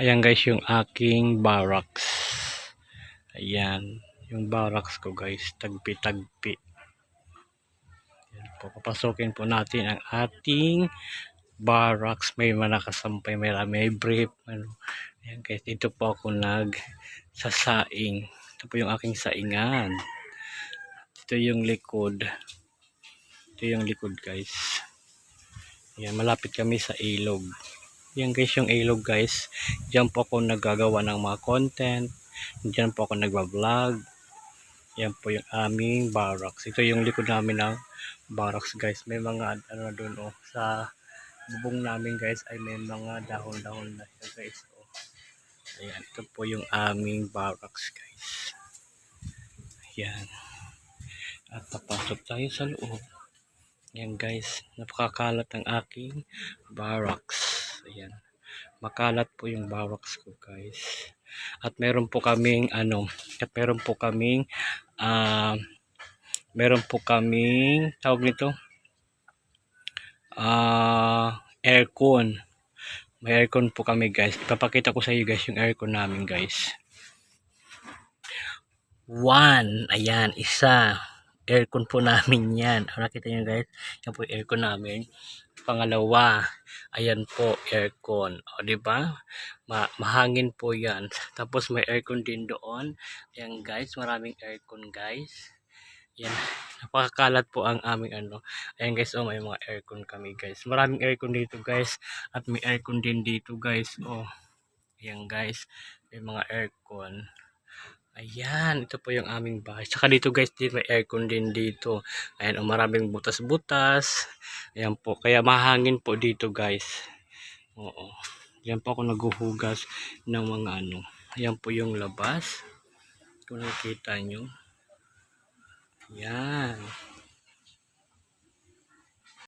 Ayan guys yung aking barracks. Ayan. Yung barracks ko guys. Tagpi-tagpi. Po. Papasukin po natin ang ating barracks. May mga nakasampay. May, may brief. Ano. Ayan guys. Dito po ako nag sasaing. Ito po yung aking saingan. Ito yung likod. Ito yung likod guys. Ayan. Malapit kami sa ilog. Yan guys yung ilog guys. Diyan po ako naggagawa ng mga content. Diyan po ako nagba-vlog. Yan po yung aming barracks. Ito yung likod namin ng barracks guys. May mga ano na doon oh. Sa bubong namin guys ay may mga dahon-dahon na siya guys. Oh. Ayan. Ito po yung aming barracks guys. Ayan. At papasok tayo sa loob. Yan guys. Napakakalat ang aking barracks. Ayan. Makalat po yung barracks ko guys. At meron po kaming ano, at meron po kaming ah meron po kaming tawag nito ah aircon. May aircon po kami guys. Ipapakita ko sa iyo guys yung aircon namin guys. One. Ayan, isa. Aircon po namin yan. Ano nakita nyo guys? Yan po aircon namin. Pangalawa, ayan po, aircon. O, di ba? Ma mahangin po yan. Tapos may aircon din doon. Ayan guys, maraming aircon guys. Yan. Napakakalat po ang aming ano. Ayan guys, oh, may mga aircon kami guys. Maraming aircon dito guys. At may aircon din dito guys. Oh, ayan guys. May mga aircon. Ayan, ito po yung aming bahay. Tsaka dito guys, din may aircon din dito. Ayan, oh, maraming butas-butas. Ayan po, kaya mahangin po dito guys. Oo. Ayan po ako naghuhugas ng mga ano. Ayan po yung labas. Kung nakikita nyo. Ayan.